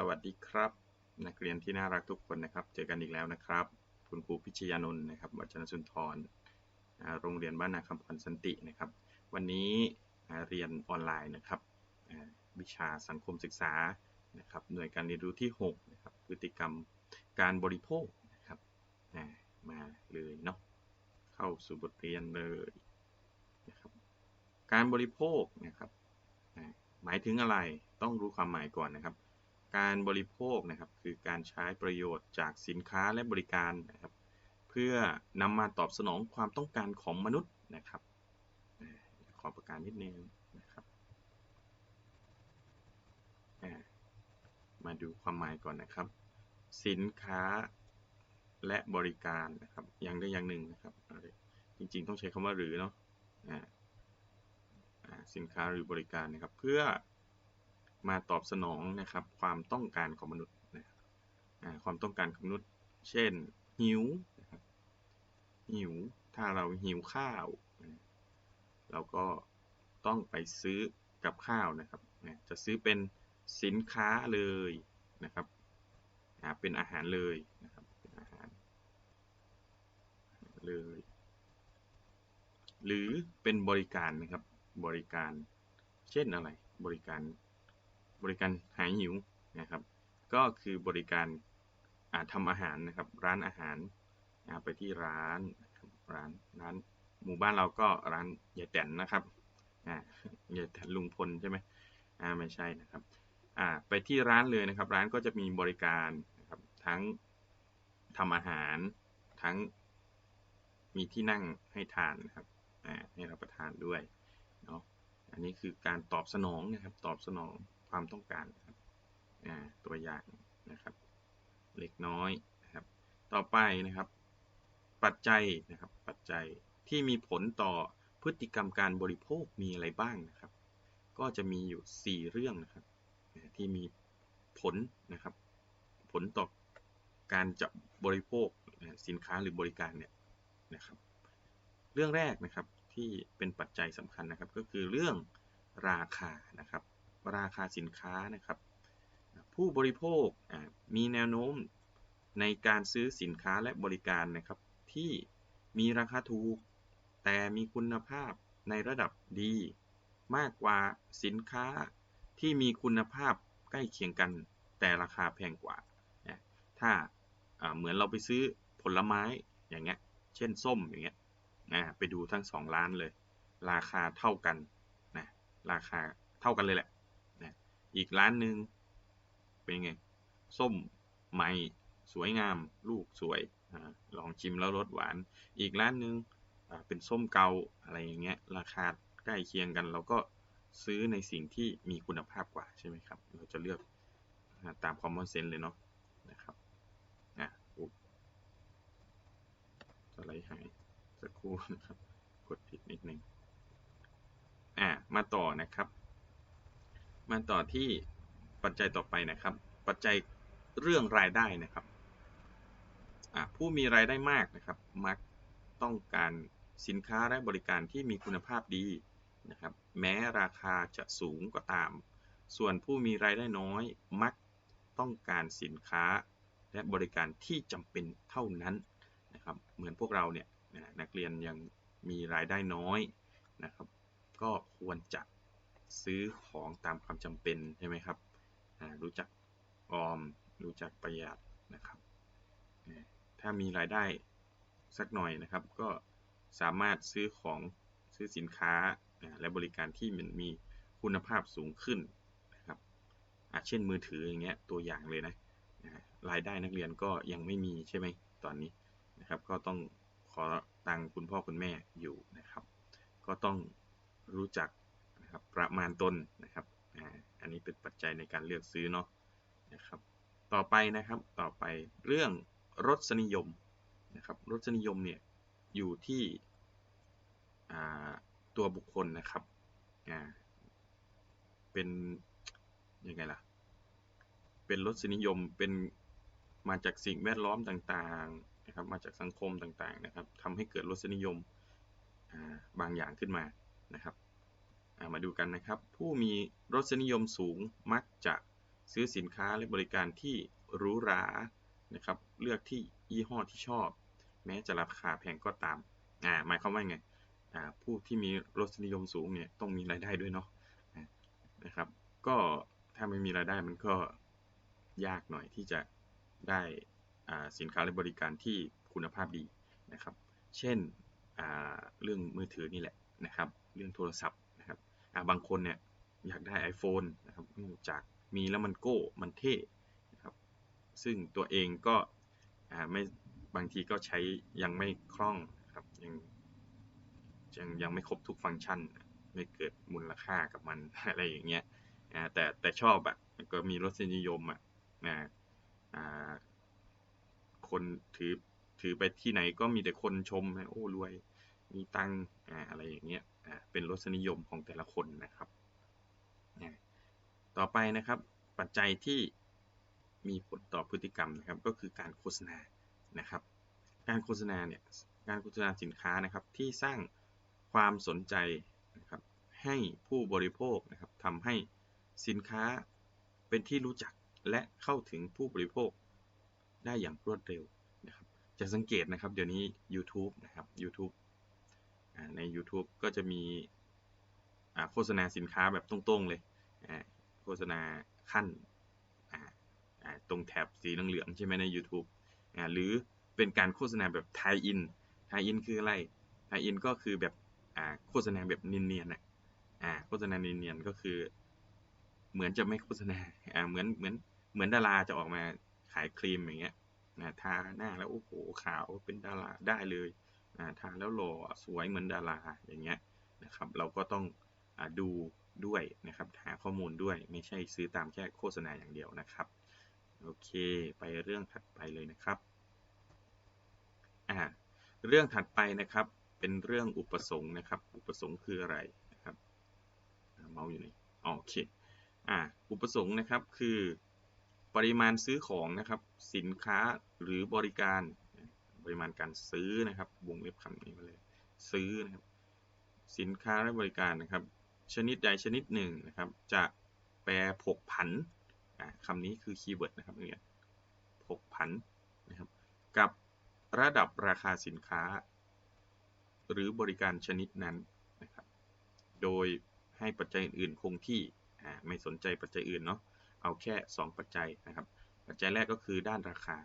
สวัสดีครับ นักเรียนที่น่ารักทุกคนนะครับ เจอกันอีกแล้วนะครับ คุณครูพิชยานนท์นะครับวัชรสุนทรโรงเรียนบ้านนาคำพันสันตินะครับ วันนี้เรียนออนไลน์นะครับวิชาสังคมศึกษานะครับ หน่วยการเรียนรู้ที่6นะครับพฤติกรรมการบริโภคนะครับมาเลยเนาะเข้าสู่บทเรียนเลยนะครับ การบริโภคนะครับหมายถึงอะไรต้องรู้ความหมายก่อนนะครับ การบริโภคนะครับ คือการใช้ประโยชน์จากสินค้าและบริการนะครับ เพื่อนำมาตอบสนองความต้องการของมนุษย์นะครับขอประการนิดนึงนะครับมาดูความหมายก่อนนะครับ สินค้าและบริการนะครับอย่างใดอย่างหนึ่งนะครับจริงๆต้องใช้คำว่าหรือเนาะสินค้าหรือบริการนะครับ เพื่อ มาตอบสนองนะครับ ความต้องการของมนุษย์นะครับความต้องการของมนุษย์ เช่น หิวนะครับหิวถ้าเราหิวข้าว เราก็ต้องไปซื้อกับข้าวนะครับ จะซื้อเป็นสินค้าเลยนะครับเป็นอาหารเลยนะครับเป็นอาหารเลย หรือเป็นบริการนะครับบริการ เช่นอะไรบริการ บริการหายหิวนะครับ ก็คือบริการาทำอาหารนะครับ ร้านอาหาราไปที่ร้านร้านร้านหมู่บ้านเราก็ร้านยายแตนนะครับอ่ายายแตนลุงพลใช่ไหมอ่าไม่ใช่นะครับอ่าไปที่ร้านเลยนะครับ ร้านก็จะมีบริการนะครับทั้งทำอาหารทั้งมีที่นั่งให้ทานนะครับอ่าให้รับประทานด้วยเนาะอันนี้คือการตอบสนองนะครับตอบสนอง ความต้องการครับตัวอย่างนะครับ เล็กน้อยนะครับ ต่อไปนะครับ ปัจจัยนะครับ ปัจจัยที่มีผลต่อพฤติกรรมการบริโภคมีอะไรบ้างนะครับ ก็จะมีอยู่ 4 เรื่องนะครับ ที่มีผลนะครับ ผลต่อการจะบริโภคสินค้าหรือบริการเนี่ยนะครับเรื่องแรกนะครับที่เป็นปัจจัยสำคัญนะครับก็คือเรื่องราคานะครับ ราคาสินค้านะครับ ผู้บริโภคมีแนวโน้มในการซื้อสินค้าและบริการนะครับ ที่มีราคาถูก แต่มีคุณภาพในระดับดี มากกว่าสินค้าที่มีคุณภาพใกล้เคียงกัน แต่ราคาแพงกว่า ถ้าเหมือนเราไปซื้อผลไม้อย่างเงี้ย เช่นส้มอย่างเงี้ยนะไปดูทั้งสองร้านเลย ราคาเท่ากันนะราคาเท่ากันเลยแหละ อีกร้านหนึ่งเป็นไง ส้มใหม่สวยงาม ลูกสวยอลองชิมแล้วรสหวาน อีกร้านหนึ่งเป็นส้มเกาอะไรอย่างเงี้ย ราคาใกล้เคียงกัน เราก็ซื้อในสิ่งที่มีคุณภาพกว่าใช่ไหมครับ เราจะเลือกตาม common sense เลยเนาะนะครับอะอุ๊บสไลด์หายสักครู่นะครับ กดผิดนิดนึงอ่ามาต่อนะครับ มาต่อที่ปัจจัยต่อไปนะครับ ปัจจัยเรื่องรายได้นะครับ ผู้มีรายได้มากนะครับ มักต้องการสินค้าและบริการที่มีคุณภาพดีนะครับ แม้ราคาจะสูงก็ตาม ส่วนผู้มีรายได้น้อยมักต้องการสินค้าและบริการที่จำเป็นเท่านั้นนะครับ เหมือนพวกเราเนี่ยนะนักเรียนยังมีรายได้น้อยนะครับ ก็ควรจะ ซื้อของตามความจำเป็นใช่ไหมครับ รู้จักออม รู้จักประหยัดนะครับ ถ้ามีรายได้สักหน่อยนะครับ ก็สามารถซื้อของซื้อสินค้าและบริการที่มันมีคุณภาพสูงขึ้นนะครับอะเช่นมือถืออย่างเงี้ยตัวอย่างเลยนะนะรายได้นักเรียนก็ยังไม่มีใช่ไหมตอนนี้นะครับ ก็ต้องขอตังค์คุณพ่อคุณแม่อยู่นะครับ ก็ต้องรู้จัก นะครับประมาณตนนะครับอ่าอันนี้เป็นปัจจัยในการเลือกซื้อเนาะนะครับต่อไปนะครับต่อไปเรื่องรสนิยมนะครับรสนิยมเนี่ยอยู่ที่ตัวบุคคลนะครับเป็นยังไงล่ะเป็นรสนิยมเป็นมาจากสิ่งแวดล้อมต่างๆนะครับมาจากสังคมต่างๆนะครับทำให้เกิดรสนิยมบางอย่างขึ้นมานะครับ มาดูกันนะครับ ผู้มีรสนิยมสูงมักจะซื้อสินค้าและบริการที่หรูหรานะครับ เลือกที่ยี่ห้อที่ชอบ แม้จะราคาแพงก็ตามอ่าหมายความว่าไงอ่าผู้ที่มีรสนิยมสูงเนี่ยต้องมีรายได้ด้วยเนาะนะครับ ก็ถ้าไม่มีรายได้มันก็ยากหน่อยที่จะได้อ่าสินค้าและบริการที่คุณภาพดีนะครับ เช่นอ่าเรื่องมือถือนี่แหละนะครับ เรื่องโทรศัพท์ อ่าบางคนเนี่ยอยากได้ iPhone นะครับจากมีแล้วมันโก้มันเท่นะครับซึ่งตัวเองก็อ่าไม่บางทีก็ใช้ยังไม่คล่องครับยังยังยังไม่ครบทุกฟังก์ชัน ไม่เกิดมูลค่ากับมันอะไรอย่างเงี้ยแต่แต่ชอบอะก็มีรสนิยมอะนะคนถือถือไปที่ไหนก็มีแต่คนชมนะโอ้รวยมีตังค์อ่าอะไรอย่างเงี้ย เป็นรสนิยมของแต่ละคนนะครับนะต่อไปนะครับปัจจัยที่มีผลต่อพฤติกรรมนะครับ ก็คือการโฆษณานะครับ การโฆษณาเนี่ยการโฆษณาสินค้านะครับที่สร้างความสนใจนะครับให้ผู้บริโภคนะครับทำให้สินค้าเป็นที่รู้จักและเข้าถึงผู้บริโภคได้อย่างรวดเร็วนะครับ จะสังเกตนะครับเดี๋ยวนี้ YouTube นะครับ YouTube ใน YouTube ก็จะมีโฆษณาสินค้าแบบตรงๆเลยโฆษณาขั้นตรงแถบสีเหลืองๆใช่ไหมใน YouTube หรือเป็นการโฆษณาแบบไทอินไทอินคืออะไรไทอินก็คือแบบโฆษณาแบบเนียนๆนะโฆษณาเนียนๆก็คือ เหมือนจะไม่โฆษณาอ่าเหมือนเหมือนเหมือนดาราจะออกมาขายครีมอย่างเงี้ยนะทาหน้าแล้วโอ้โหขาวเป็นดาราได้เลย อ่าทาแล้วหล่อสวยเหมือนดาราอย่างเงี้ยนะครับเราก็ต้องอดูด้วยนะครับหาข้อมูลด้วยไม่ใช่ซื้อตามแค่โฆษณาอย่างเดียวนะครับโอเค ไปเรื่องถัดไปเลยนะครับอ่าเรื่องถัดไปนะครับเป็นเรื่องอุปสงค์นะครับ อุปสงค์คืออะไรนะครับเมาส์อยู่นอ๋อโอเคอ่าอุปสงค์นะครับคือปริมาณซื้อของนะครับสินค้าหรือบริการ ปริมาณการซื้อนะครับ วงเล็บคำนี้มาเลย ซื้อนะครับ สินค้าและบริการนะครับ ชนิดใดชนิดหนึ่งนะครับ จะแปรผกผันอ่าคำนี้คือคีย์เวิร์ดนะครับเนี่ยผกผันนะครับ กับระดับราคาสินค้า หรือบริการชนิดนั้นนะครับ โดยให้ปัจจัยอื่นคงที่อ่าไม่สนใจปัจจัยอื่นเนาะเอาแค่ 2 ปัจจัยนะครับ ปัจจัยแรกก็คือด้านราคา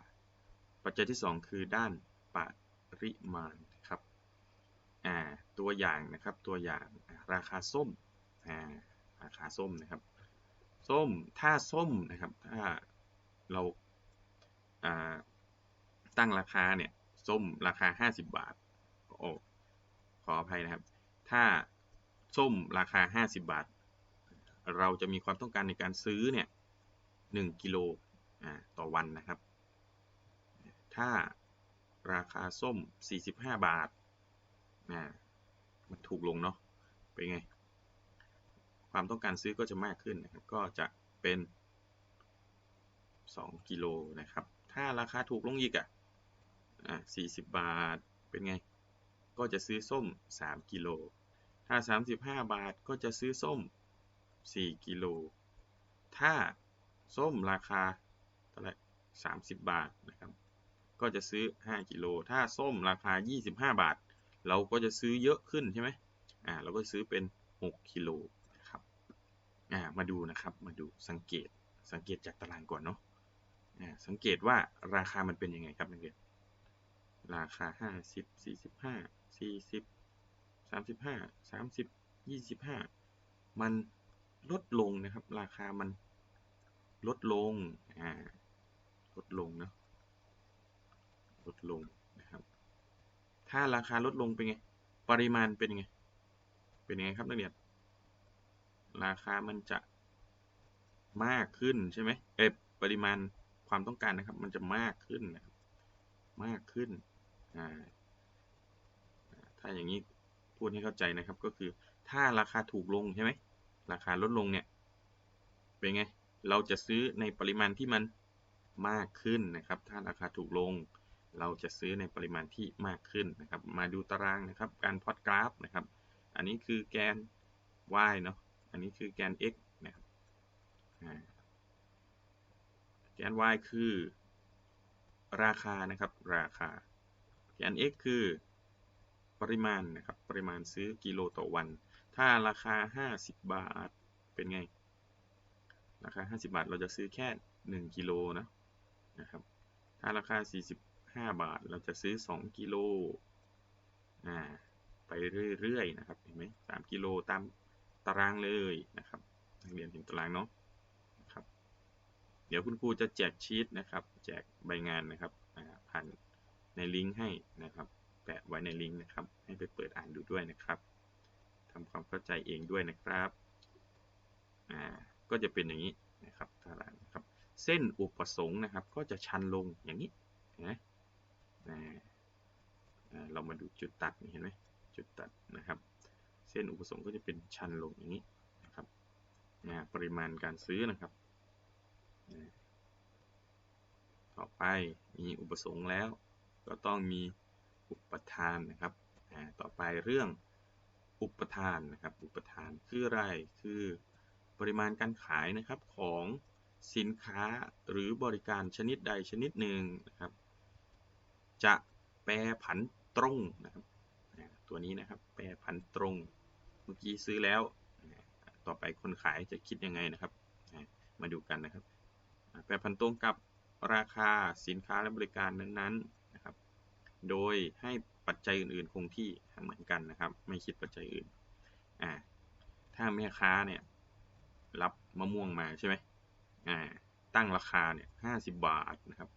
ปัจจัยที่ 2 คือด้าน ปริมาณครับอ่าตัวอย่างนะครับตัวอย่างราคาส้มอ่าราคาส้มนะครับ ส้มถ้าส้มนะครับถ้าเราอ่าตั้งราคาเนี่ยส้มราคา 50 บาทโอ้ขออภัยนะครับ ถ้าส้มราคา 50 บาท เราจะมีความต้องการในการซื้อเนี่ย1กิโลต่อวันนะครับ ถ้า ราคาส้ม 45 บาทนะมันถูกลงเนาะ เป็นไง ความต้องการซื้อก็จะมากขึ้นนะครับ ก็จะเป็น 2 กิโลนะครับ ถ้าราคาถูกลงอีกอะอะ40 บาท เป็นไง ก็จะซื้อส้ม 3 กิโล ถ้า 35 บาทก็จะซื้อส้ม 4 กิโล ถ้าส้มราคาเท่าไหร่30 บาทนะครับ ก็จะซื้อ 5กิโลถ้าส้มราคา 25 บาท เราก็จะซื้อเยอะขึ้นใช่ไหมอ่าเราก็ซื้อเป็น 6กิโลนะครับอ่ามาดูนะครับมาดูสังเกตสังเกตจากตารางก่อนเนาะอ่าสังเกตว่าราคามันเป็นยังไงครับนักเรียนราคา 50 45 40 35 30 25 มันลดลงนะครับ ราคามันลดลงอ่าลดลงเนาะ ลงนะครับ ถ้าราคาลดลงเป็นไง ปริมาณเป็นไง เป็นไงครับนักเรียน ราคามันจะมากขึ้นใช่ไหมเอปริมาณความต้องการนะครับ มันจะมากขึ้นนะครับ มากขึ้น อ่า ถ้าอย่างนี้พูดให้เข้าใจนะครับ ก็คือถ้าราคาถูกลงใช่ไหม ราคาลดลงเนี่ย เป็นไง เราจะซื้อในปริมาณที่มันมากขึ้นนะครับ ถ้าราคาถูกลง เราจะซื้อในปริมาณที่มากขึ้นนะครับ มาดูตารางนะครับ การพอตกราฟนะครับ อันนี้คือแกน y เนาะ อันนี้คือแกน x นะครับน y คือ ราคานะครับ ราคา แกน x คือปริมาณนะครับ ปริมาณซื้อกิโลต่อวัน ถ้าราคา 50 บาท เป็นไง ราคา 50 บาท เราจะซื้อแค่ 1 กิโลนะ นะครับ ถ้าราคา 45บาท เราจะซื้อ2กิโลอ่าไปเรื่อยๆนะครับเห็นไหม3กิโลตามตารางเลยนะครับนักเรียนเห็นตารางเนาะนะครับ เดี๋ยวคุณครูจะแจกชีตนะครับ แจกใบงานนะครับผ่านในลิงก์ให้นะครับ แปะไว้ในลิงก์นะครับ ให้ไปเปิดอ่านดูด้วยนะครับทำความเข้าใจเองด้วยนะครับอ่าก็จะเป็นอย่างนี้นะครับตารางนะครับ เส้นอุปสงค์นะครับ ก็จะชันลงอย่างนี้นะ เรามาดูจุดตัดเห็นไหมจุดตัดนะครับ เส้นอุปสงค์ก็จะเป็นชันลงอย่างนี้นะครับปริมาณการซื้อนะครับต่อไปมีอุปสงค์แล้ว ก็ต้องมีอุปทานนะครับต่อไปเรื่องอุปทานนะครับ อุปทานคืออะไรคือปริมาณการขายนะครับของสินค้าหรือบริการชนิดใดชนิดหนึ่งนะครับ จะแปรผันตรงนะครับตัวนี้นะครับแปรผันตรง เมื่อกี้ซื้อแล้ว ต่อไปคนขายจะคิดยังไงนะครับ มาดูกันนะครับ แปรผันตรงกับราคาสินค้าและบริการนั้นๆนะครับ โดยให้ปัจจัยอื่นๆคงที่เหมือนกันนะครับ ไม่คิดปัจจัยอื่นอ่าถ้าแม่ค้าเนี่ยรับมะม่วงมาใช่ไหมอ่าตั้งราคาเนี่ยห้าสิบบาทนะครับ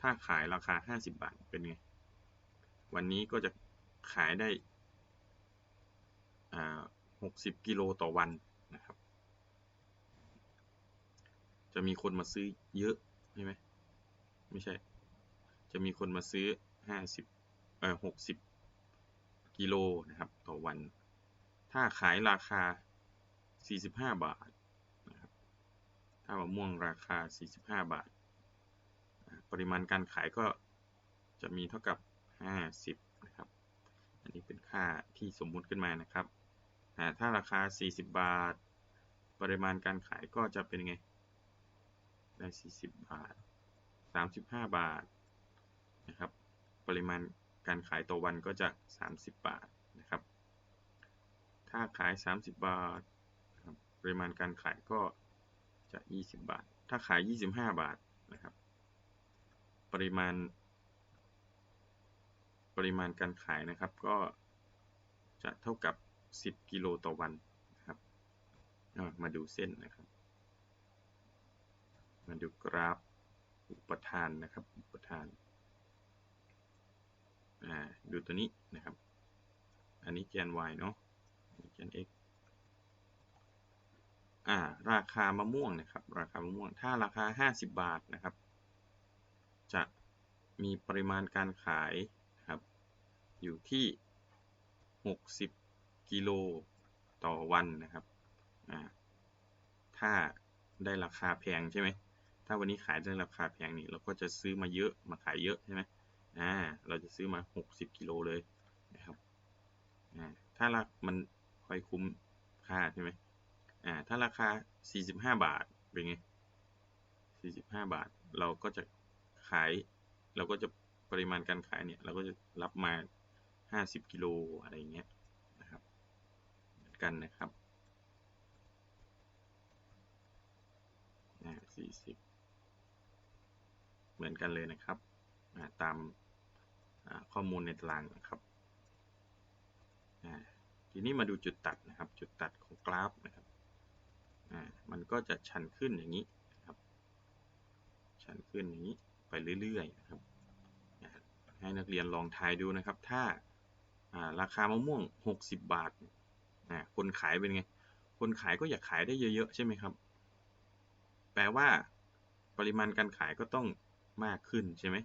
ถ้าขายราคาห้าสิบบาท เป็นไง วันนี้ก็จะขายได้หกสิบกิโลต่อวันนะครับ จะมีคนมาซื้อเยอะใช่ไหมไม่ใช่ จะมีคนมาซื้อห้าสิบเอ่อหกสิบกิโลนะครับ ต่อวัน ถ้าขายราคาสี่สิบห้าบาทนะครับ ถ้ามะม่วงราคาสี่สิบห้าบาท ปริมาณการขายก็จะมีเท่ากับห้าสิบนะครับ อันนี้เป็นค่าที่สมมุติขึ้นมานะครับ ถ้าราคา 40 บาท ปริมาณการขายก็จะเป็นไง ได้ 40 บาท 35 บาทนะครับ ปริมาณการขายต่อวันก็จะ 30 บาทนะครับ ถ้าขาย 30 บาท ปริมาณการขายก็จะ 20 บาท ถ้าขาย 25 บาทนะครับ ปริมาณ ปริมาณการขายนะครับ ก็จะเท่ากับ 10 กิโลต่อวันนะครับมาดูเส้นนะครับ มาดูกราฟอุปทานนะครับ อุปทานดูตัวนี้นะครับ อันนี้แกน y เนาะแกน x อ่า ราคามะม่วงนะครับ ราคามะม่วง ถ้าราคา 50 บาทนะครับ จะมีปริมาณการขายนะครับ อยู่ที่ 60 กิโลต่อวันนะครับถ้าได้ราคาแพงใช่ไหม ถ้าวันนี้ขายได้ราคาแพงนี่เราก็จะซื้อมาเยอะมาขายเยอะใช่ไหมอ่า เราจะซื้อมา 60 กิโลเลยนะครับ อ่า ถ้ารามันค่อยคุ้มค่าใช่ไหมอ่า ถ้าราคา 45 บาทเป็นไง 45 บาท เราก็จะ ขาย เราก็จะปริมาณการขายเนี่ย เราก็จะรับมา 50กิโลอะไรเงี้ยนะครับเหมือนกันนะครับสี่สิบเหมือนกันเลยนะครับตามข้อมูลในตารางนะครับทีนี้มาดูจุดตัดนะครับ จุดตัดของกราฟนะครับมันก็จะชันขึ้นอย่างนี้นะครับ ชันขึ้นอย่างนี้ ไปเรื่อยๆนะครับให้นักเรียนลองทายดูนะครับ ถ้าราคามะม่วง 60 บาทคนขายเป็นไง คนขายก็อยากขายได้เยอะๆ ใช่ไหมครับ แปลว่าปริมาณการขายก็ต้องมากขึ้นใช่ไหม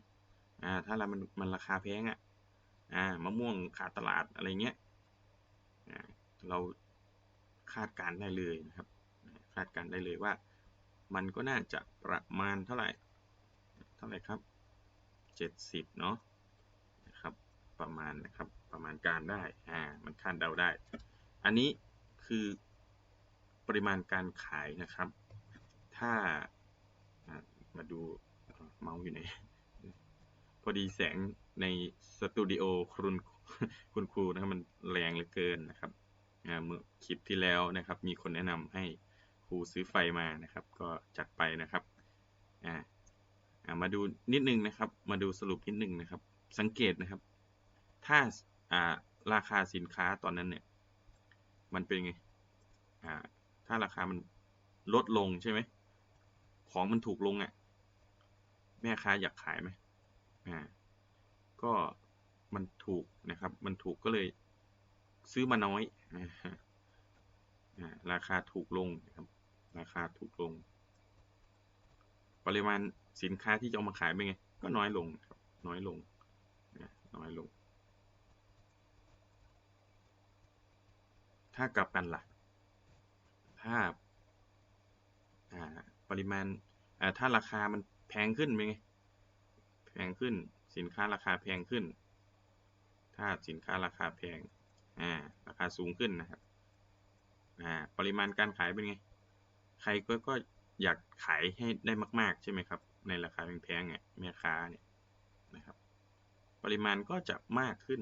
ถ้าเรามันมันราคาแพงอะอ่ามะม่วงขาดตลาดอะไรเงี้ยเราคาดการได้เลยนะครับ คาดการได้เลยว่า มันก็น่าจะประมาณเท่าไหร่ เท่าไหร่ครับเจ็ดสิบเนาะนะครับ ประมาณนะครับ ประมาณการได้ อ่า มันคาดเดาได้ อันนี้คือปริมาณการขายนะครับ ถ้า มาดูเมาส์อยู่ไหน พอดีแสงในสตูดิโอคุณคุณครูนะครับมันแรงเหลือเกินนะครับเมื่อคลิปที่แล้วนะครับ มีคนแนะนำให้ครูซื้อไฟมานะครับ ก็จัดไปนะครับ อ่า มาดูนิดนึงนะครับ มาดูสรุปนิดนึงนะครับ สังเกตนะครับ ถ้าอ่าราคาสินค้าตอนนั้นเนี่ย มันเป็นไงอ่าถ้าราคามันลดลงใช่ไหม ของมันถูกลงอะ่ะ แม่ค้าอยากขายไหมอ่า ก็มันถูกนะครับ มันถูกก็เลยซื้อมาน้อยอ่าราคาถูกลงนะครับ ราคาถูกลง ปริมาณ สินค้าที่จะเอามาขายเป็นไง ก็น้อยลงครับน้อยลงน้อยลง ถ้ากลับกันละ่ะ ถ้าปริมาณถ้าราคามันแพงขึ้นเป็นไงแพงขึ้นสินค้าราคาแพงขึ้น ถ้าสินค้าราคาแพงอ่าราคาสูงขึ้นนะครับอ่าปริมาณการขายเป็นไง ใครก็ก็อยากขายให้ได้มาก ๆ ใช่ไหมครับ ในราคาแพงๆเนี่ยแม่ค้าเนี่ยนะครับ ปริมาณก็จะมากขึ้น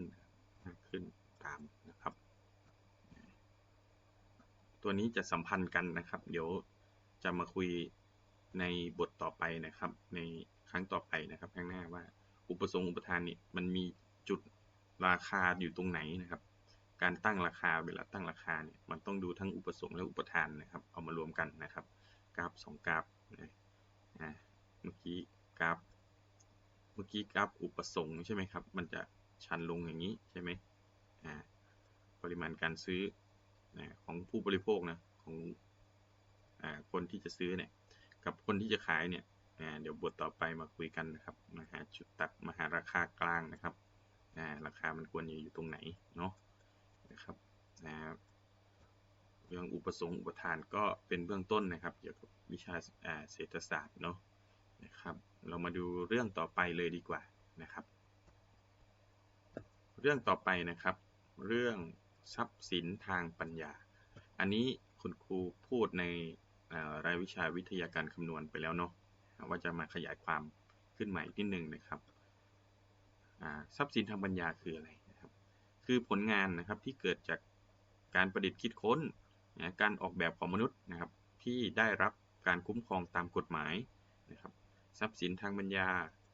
มากขึ้นตามนะครับ ตัวนี้จะสัมพันธ์กันนะครับ เดี๋ยวจะมาคุยในบทต่อไปนะครับ ในครั้งต่อไปนะครับ ข้างหน้าว่า อุปสงค์อุปทานนี่มันมีจุดราคาอยู่ตรงไหนนะครับ การตั้งราคาเวลาตั้งราคาเนี่ยมันต้องดูทั้งอุปสงค์และอุปทานนะครับ เอามารวมกันนะครับ กราฟสองกราฟนะ มื่อกี้กราฟ เมื่อกี้กราฟอุปสงค์ใช่ไหมครับ มันจะชันลงอย่างนี้ใช่ไหมอ่า ปริมาณการซื้อนะของผู้บริโภคนะ ของคนที่จะซื้อเนี่ย กับคนที่จะขายเนี่ยเดี๋ยวบทต่อไปมาคุยกันนะครับ มาหาจุดตัดมาหาราคากลางนะครับราคามันควรอยู่ตรงไหนเนาะ นะครับเรื่องอุปสงค์อุปทานก็เป็นเบื้องต้นนะครับ เกี่ยวกับวิชาเศรษฐศาสตร์เนาะ นะครับ เรามาดูเรื่องต่อไปเลยดีกว่านะครับ เรื่องต่อไปนะครับ เรื่องทรัพย์สินทางปัญญา อันนี้คุณครูพูดในรายวิชาวิทยาการคำนวณไปแล้วเนาะว่าจะมาขยายความขึ้นใหม่นิดนึงนะครับทรัพย์สินทางปัญญาคืออะไรนะครับ คือผลงานนะครับที่เกิดจากการประดิษฐ์คิดค้นนะการออกแบบของมนุษย์นะครับ ที่ได้รับการคุ้มครองตามกฎหมายนะครับ ทรัพย์สินทางปัญญา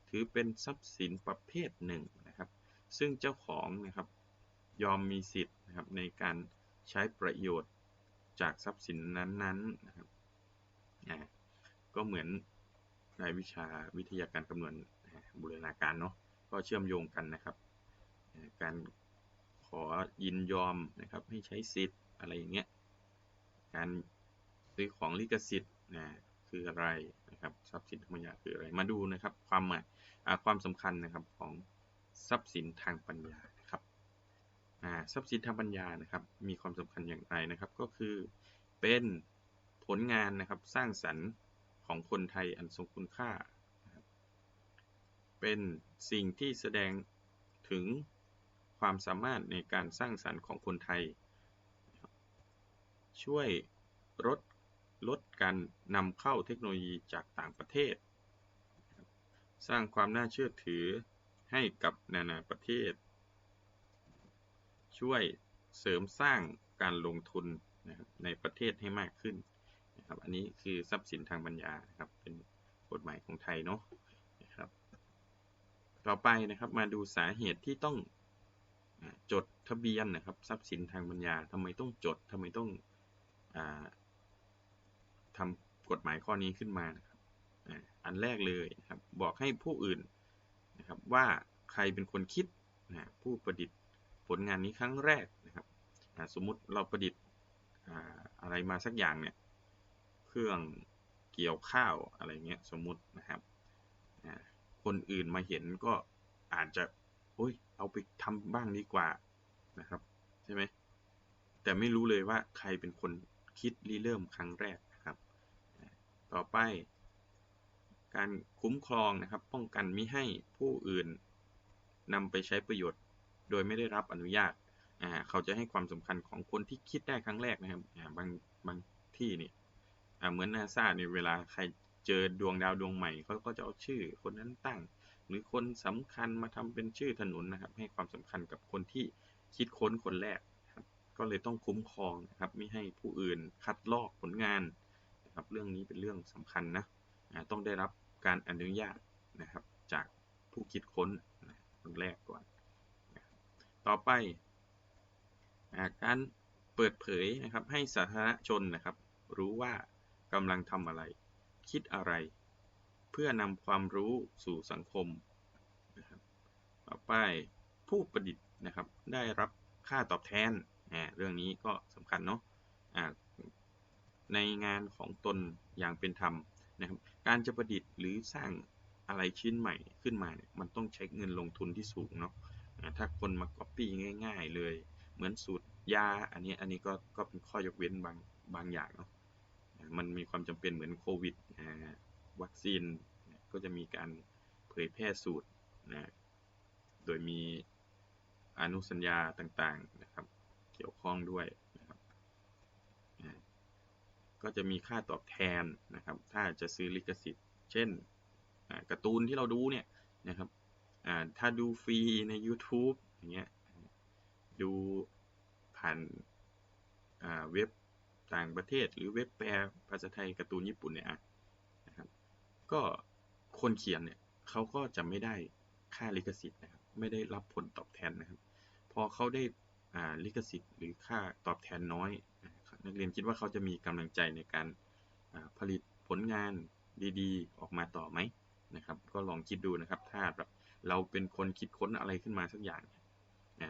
ถือเป็นทรัพย์สินประเภทหนึ่งนะครับ ซึ่งเจ้าของนะครับยอมมีสิทธิ์นะครับในการใช้ประโยชน์จากทรัพย์สินนั้นๆนะครับก็เหมือนในวิชาวิทยาการคำนวณบูรณาการเนาะก็เชื่อมโยงกันนะครับ การขอยินยอมนะครับให้ใช้สิทธิ์อะไรอย่างเงี้ยการซื้อของลิขสิทธิ์นะ คืออะไรนะครับทรัพย์สินทางปัญญาคืออะไร มาดูนะครับความหมายความสำคัญนะครับของทรัพย์สินทางปัญญานะครับทรัพย์สินทางปัญญานะครับมีความสำคัญอย่างไรนะครับ ก็คือเป็นผลงานนะครับสร้างสรรค์ของคนไทยอันทรงคุณค่า เป็นสิ่งที่แสดงถึงความสามารถในการสร้างสรรค์ของคนไทย ช่วยลด ลดการนำเข้าเทคโนโลยีจากต่างประเทศ สร้างความน่าเชื่อถือให้กับนานาประเทศ ช่วยเสริมสร้างการลงทุนในประเทศให้มากขึ้นนะครับอันนี้คือทรัพย์สินทางปัญญานะครับเป็นกฎหมายของไทยเนาะนะครับต่อไปนะครับมาดูสาเหตุที่ต้องจดทะเบียนนะครับ ทรัพย์สินทางปัญญาทำไมต้องจดทำไมต้องอ ทำกฎหมายข้อนี้ขึ้นมานะครับอันแรกเลยนะครับบอกให้ผู้อื่นนะครับว่าใครเป็นคนคิดนะผู้ประดิษฐ์ผลงานนี้ครั้งแรกนะครับสมมุติเราประดิษฐ์อะไรมาสักอย่างเนี่ยเครื่องเกี่ยวข้าวอะไรเงี้ยสมมุตินะครับคนอื่นมาเห็นก็อาจจะโอ้ยเอาไปทำบ้างดีกว่านะครับใช่ไหมแต่ไม่รู้เลยว่าใครเป็นคนคิดริเริ่มครั้งแรก ต่อไป การคุ้มครองนะครับ ป้องกันมิให้ผู้อื่นนำไปใช้ประโยชน์ โดยไม่ได้รับอนุญาตเขาจะให้ความสำคัญของคนที่คิดได้ครั้งแรกนะครับบางบางที่เนี่ยเหมือนนาซาเนี่ยเวลาใครเจอดวงดาวดวงใหม่เขาก็จะเอาชื่อคนนั้นตั้ง หรือคนสำคัญมาทำเป็นชื่อถนนนะครับ ให้ความสำคัญกับคนที่คิดค้นคนแรกก็เลยต้องคุ้มครองนะครับไม่ให้ผู้อื่นคัดลอกผลงาน นะครับเรื่องนี้เป็นเรื่องสำคัญนะต้องได้รับการอนุญาตนะครับจากผู้คิดค้นคนแรกก่อน ต่อไปการเปิดเผยนะครับให้สาธารณชนนะครับ รู้ว่ากำลังทำอะไร คิดอะไร เพื่อนำความรู้สู่สังคมนะครับต่อไปผู้ประดิษฐ์นะครับได้รับค่าตอบแทนเรื่องนี้ก็สำคัญเนาะ ในงานของตนอย่างเป็นธรรมนะครับ การจะประดิษฐ์หรือสร้างอะไรชิ้นใหม่ขึ้นมาเนี่ยมันต้องใช้เงินลงทุนที่สูงเนาะถ้าคนมาก๊อปปี้ง่าย ๆ เลย เหมือนสูตรยาอันนี้อันนี้ก็ก็เป็นข้อยกเว้นบางบางอย่างเนาะมันมีความจำเป็นเหมือนโควิดวัคซีนก็จะมีการเผยแพร่สูตรนะโดยมีอนุสัญญาต่างๆนะครับ เกี่ยวข้องด้วย ก็จะมีค่าตอบแทนนะครับ ถ้าจะซื้อลิขสิทธิ์ เช่นการ์ตูนที่เราดูเนี่ยนะครับถ้าดูฟรีใน YouTube อย่างเงี้ยดูผ่านเว็บต่างประเทศ หรือเว็บแปลภาษาไทยการ์ตูนญี่ปุ่นเนี่ยนะครับก็คนเขียนเนี่ยเขาก็จะไม่ได้ค่าลิขสิทธิ์นะครับไม่ได้รับผลตอบแทนนะครับ พอเขาได้ลิขสิทธิ์หรือค่าตอบแทนน้อย นักเรียนคิดว่าเขาจะมีกำลังใจในการผลิตผลงานดีๆ ออกมาต่อไหมนะครับ ก็ลองคิดดูนะครับ ถ้าแบบเราเป็นคนคิดค้นอะไรขึ้นมาสักอย่าง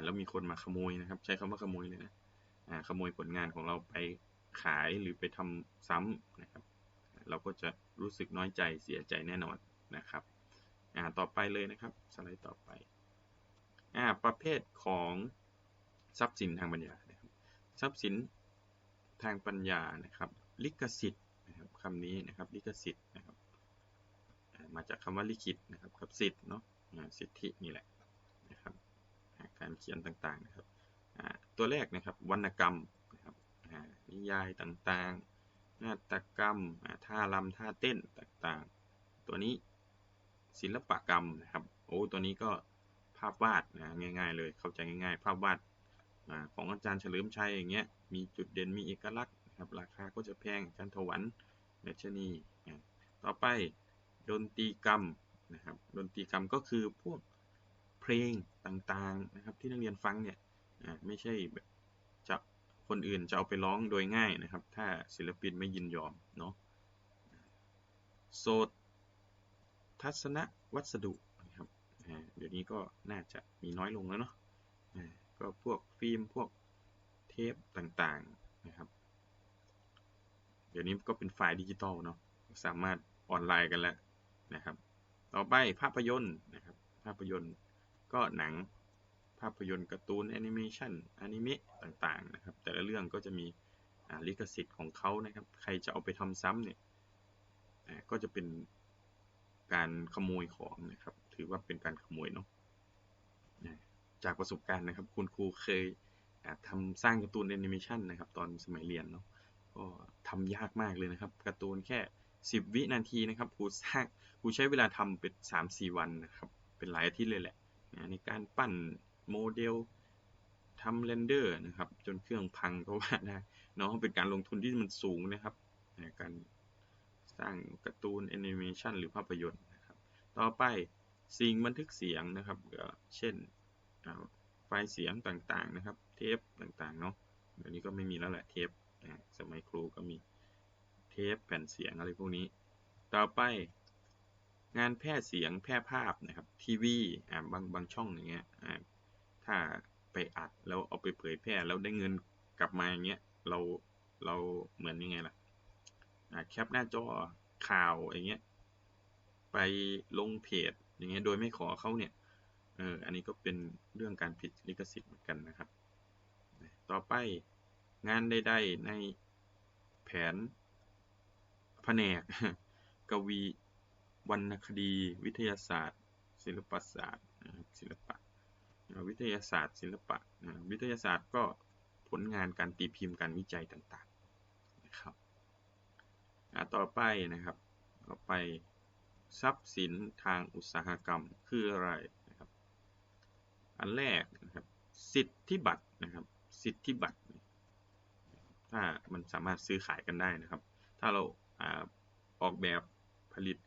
แล้วมีคนมาขโมยนะครับ ใช้คำว่าขโมยเลยนะขโมยผลงานของเราไปขายหรือไปทำซ้ำนะครับ เราก็จะรู้สึกน้อยใจเสียใจแน่นอนนะครับต่อไปเลยนะครับสไลด์ต่อไปอ่าประเภทของทรัพย์สินทางปัญญาซับทรัพย์สิน ทางปัญญานะครับ ลิขสิทธิ์นะครับคำนี้นะครับลิขสิทธิ์นะครับ มาจากคำว่าลิขิตนะครับกับสิทธิ์เนาะสิทธินี่แหละนะครับการเขียนต่างๆนะครับตัวแรกนะครับวรรณกรรมนะครับนิยายต่างๆ นาฏกรรมท่ารำท่าเต้นต่างๆ ตัวนี้ศิลปกรรมนะครับโอ้ตัวนี้ก็ภาพวาดนะง่าย ๆ เลยเข้าใจง่าย ๆ ภาพวาด ของอาจารย์เฉลิมชัยอย่างเงี้ยมีจุดเด่นมีเอกลักษณ์ครับราคาก็จะแพงอาจารย์ถวันเนชนีต่อไปดนตรีกรรมนะครับดนตรีกรรมก็คือพวกเพลงต่างๆนะครับที่นักเรียนฟังเนี่ยไม่ใช่แบบจะคนอื่นจะเอาไปร้องโดยง่ายนะครับ ถ้าศิลปินไม่ยินยอมเนาะโสดทัศนวัสดุนะครับเดี๋ยวนี้ก็น่าจะมีน้อยลงแล้วเนาะ ก็พวกฟิล์มพวกเทปต่างๆนะครับ เดี๋ยวนี้ก็เป็นไฟล์ดิจิตอลเนาะสามารถออนไลน์กันแล้วนะครับ ต่อไปภาพยนตร์นะครับ ภาพยนตร์ก็หนังภาพยนตร์การ์ตูนแอนิเมชันอนิเมะต่างๆนะครับ แต่ละเรื่องก็จะมีลิขสิทธิ์ของเขานะครับ ใครจะเอาไปทำซ้ำเนี่ยก็จะเป็นการขโมยของนะครับ ถือว่าเป็นการขโมยเนาะ จากประสบการณ์นะครับ คุณครูเคยทำสร้างการ์ตูนแอนิเมชันนะครับ ตอนสมัยเรียนเนาะก็ทำยากมากเลยนะครับการ์ตูนแค่ 10 วินาทีนะครับครูสร้างครูใช้เวลาทำเป็น3-4 วันนะครับ เป็นหลายอาทิตย์เลยแหละในการปั้นโมเดลทำเรนเดอร์นะครับ จนเครื่องพังก็ว่าได้เนาะเป็นการลงทุนที่มันสูงนะครับการสร้างการ์ตูนแอนิเมชันหรือภาพยนตร์นะครับ ต่อไปสิ่งบันทึกเสียงนะครับเช่น ไฟล์เสียงต่างๆนะครับ เทปต่างๆเนาะเดี๋ยวนี้ก็ไม่มีแล้วแหละเทปสมัยครูก็มีเทปแผ่นเสียงอะไรพวกนี้ ต่อไปงานแพร่เสียงแพร่ภาพนะครับทีวีบางบางช่องอย่างเงี้ยถ้าไปอัดแล้วเอาไปเผยแพร่แล้วได้เงินกลับมาอย่างเงี้ยเราเราเหมือนยังไงล่ะแคปหน้าจอข่าวอย่างเงี้ยไปลงเพจอย่างเงี้ยโดยไม่ขอเขาเนี่ย เออ อันนี้ก็เป็นเรื่องการผิดลิขสิทธิ์เหมือนกันนะครับ ต่อไปงานใดๆในแผนแผนก กวีวรรณคดี วิทยาศาสตร์ ศิลปศาสตร์ศิลปะวิทยาศาสตร์ ศิลปะวิทยาศาสตร์ก็ผลงานการตีพิมพ์การวิจัยต่างๆนะครับต่อไปนะครับต่อไปทรัพย์สินทางอุตสาหกรรมคืออะไร อันแรกนะครับ สิทธิบัตรนะครับ สิทธิบัตร ถ้ามันสามารถซื้อขายกันได้นะครับ ถ้าเราออกแบบผลิต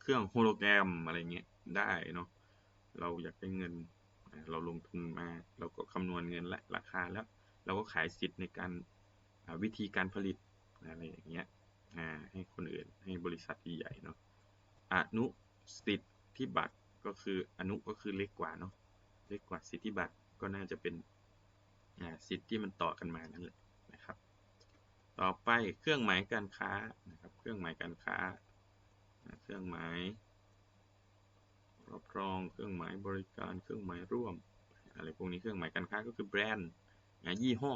เครื่องโฮโลแกรมอะไรเงี้ยได้เนาะ เราอยากได้เงิน เราลงทุนมา เราก็คำนวณเงินและราคาแล้ว เราก็ขายสิทธิ์ในการวิธีการผลิตอะไรอย่างเงี้ยให้คนอื่นให้บริษัทใหญ่เนาะอนุสิทธิบัตร ก็คืออนุก็คือเล็กกว่าเนาะเล็กกว่าสิทธิบัตรก็น่าจะเป็นสิทธิ์ที่มันต่อกันมานั่นแหละนะครับ ต่อไปเครื่องหมายการค้านะครับเครื่องหมายการค้า เครื่องหมายรับรองเครื่องหมายบริการเครื่องหมายร่วมอะไรพวกนี้เครื่องหมายการค้าก็คือแบรนด์ยี่ห้อ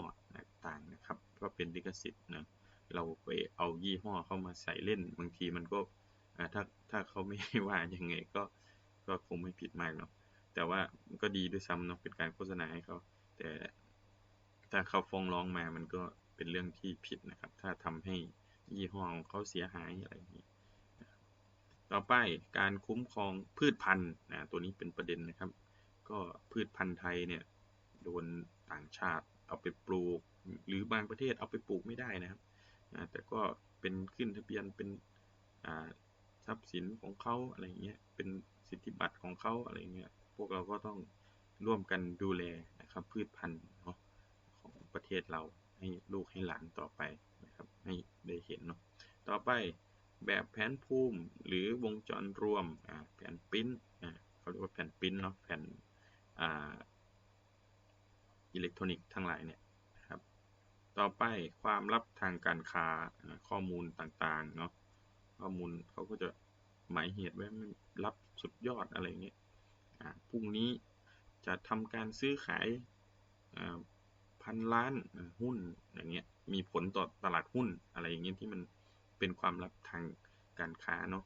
ต่างนะครับก็เป็นลิขสิทธิ์นะเราไปเอายี่ห้อเข้ามาใส่เล่นบางทีมันก็ถ้าถ้าเขาไม่ว่ายังไงก็ ก็คงไม่ผิดมากเนาะแต่ว่าก็ดีด้วยซ้ำเนาะเป็นการโฆษณาให้เขาแต่ถ้าเขาฟ้องร้องมามันก็เป็นเรื่องที่ผิดนะครับ ถ้าทำให้ยี่ห้อของเขาเสียหายอะไรอย่างนี้ต่อไปการคุ้มครองพืชพันธุ์นะตัวนี้เป็นประเด็นนะครับ ก็พืชพันธุ์ไทยเนี่ยโดนต่างชาติเอาไปปลูก หรือบางประเทศเอาไปปลูกไม่ได้นะครับแต่ก็เป็นขึ้นทะเบียนเป็นทรัพย์สินของเขาอะไรเงี้ยเป็น สิทธิบัตรของเขาอะไรเงี้ย พวกเราก็ต้องร่วมกันดูแลนะครับ พืชพันธุ์เนาะของประเทศเราให้ลูกให้หลานต่อไปนะครับ ให้ได้เห็นเนาะต่อไปแบบแผนภูมิหรือวงจรรวมแผ่นปิ้นเขาเรียกว่าแผ่นปิ้นเนาะแผ่นอิเล็กทรอนิกส์ทั้งหลายเนี่ยครับ ต่อไปความลับทางการค้าข้อมูลต่างๆเนาะข้อมูลเขาก็จะ หมายเหตุไว้รับสุดยอดอะไรเงี้ยพรุ่งนี้จะทำการซื้อขายพันล้านหุ้นอย่างเงี้ยมีผลต่อตลาดหุ้นอะไรอย่างเงี้ยที่มันเป็นความลับทางการค้าเนาะ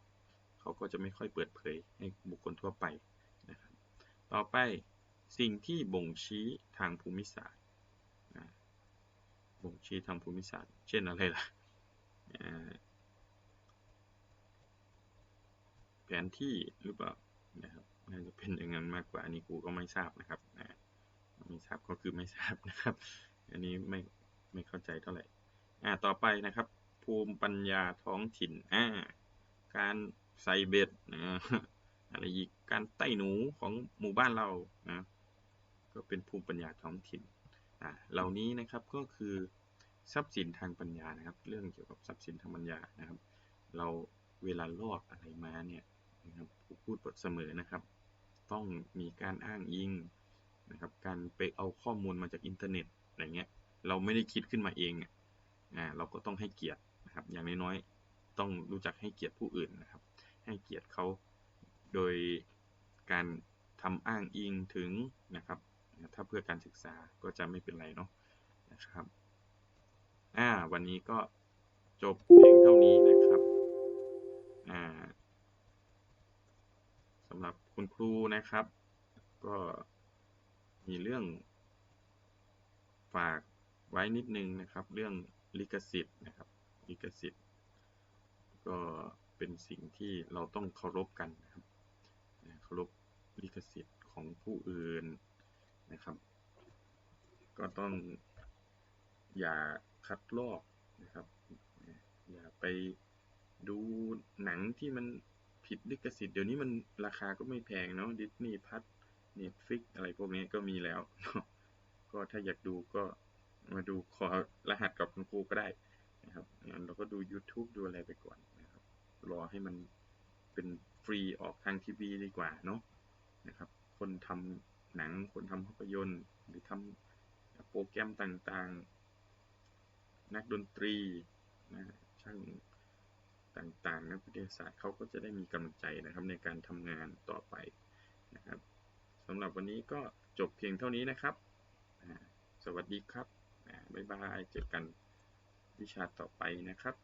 เขาก็จะไม่ค่อยเปิดเผยให้บุคคลทั่วไปนะครับต่อไปสิ่งที่บ่งชี้ทางภูมิศาสตร์บ่งชี้ทางภูมิศาสตร์ เช่นอะไรล่ะ แผนที่หรือเปล่านะครับน่าจะเป็นอย่างนั้นมากกว่าอันนี้กูก็ไม่ทราบนะครับนะไม่ทราบก็คือไม่ทราบนะครับ อันนี้ไม่ไม่เข้าใจเท่าไหร่อ่าต่อไปนะครับ ภูมิปัญญาท้องถิ่นอ่าการใส่เบ็ดนะอะไรอีกการไต่หนูของหมู่บ้านเรานะก็เป็นภูมิปัญญาท้องถิ่นอ่าเหล่านี้นะครับก็คือทรัพย์สินทางปัญญานะครับ เรื่องเกี่ยวกับทรัพย์สินทางปัญญานะครับ เราเวลาลอกอะไรมาเนี่ย พูดเสมอนะครับ ต้องมีการอ้างอิงนะครับ การไปเอาข้อมูลมาจากอินเทอร์เน็ตอะไรเงี้ย เราไม่ได้คิดขึ้นมาเองอ่าเราก็ต้องให้เกียรตินะครับ อย่างน้อยๆ ต้องรู้จักให้เกียรติผู้อื่นนะครับ ให้เกียรติเขาโดยการทำอ้างอิงถึงนะครับ ถ้าเพื่อการศึกษาก็จะไม่เป็นไรเนาะนะครับ อ่า วันนี้ก็จบเพียงเท่านี้นะครับ อ่า สำหรับคุณครูนะครับ ก็มีเรื่องฝากไว้นิดนึงนะครับ เรื่องลิขสิทธิ์นะครับลิขสิทธิ์ ก็เป็นสิ่งที่เราต้องเคารพกันนะครับเคารพลิขสิทธิ์ของผู้อื่นนะครับ ก็ต้องอย่าคัดลอกนะครับ อย่าไปดูหนังที่มัน ผิดลิขสิทธิ์เดี๋ยวนี้มันราคาก็ไม่แพงเนาะดิสนีย์พัทเน็ตฟิกอะไรพวกนี้ก็มีแล้ว ก็ถ้าอยากดูก็มาดูขอรหัสกับคุณครูก็ได้นะครับงั้นเราก็ดู YouTube ดูอะไรไปก่อนนะครับ รอให้มันเป็นฟรีออกทางทีวีดีกว่าเนาะนะครับ คนทำหนังคนทำภาพยนตร์ หรือทำโปรแกรมต่างๆ นักดนตรีนะช่าง ต่างๆ นักวิทยาศาสตร์เขาก็จะได้มีกำลังใจนะครับในการทำงานต่อไปนะครับสำหรับวันนี้ก็จบเพียงเท่านี้นะครับ สวัสดีครับบ๊ายบายเจอกันวิชาต่อไปนะครับ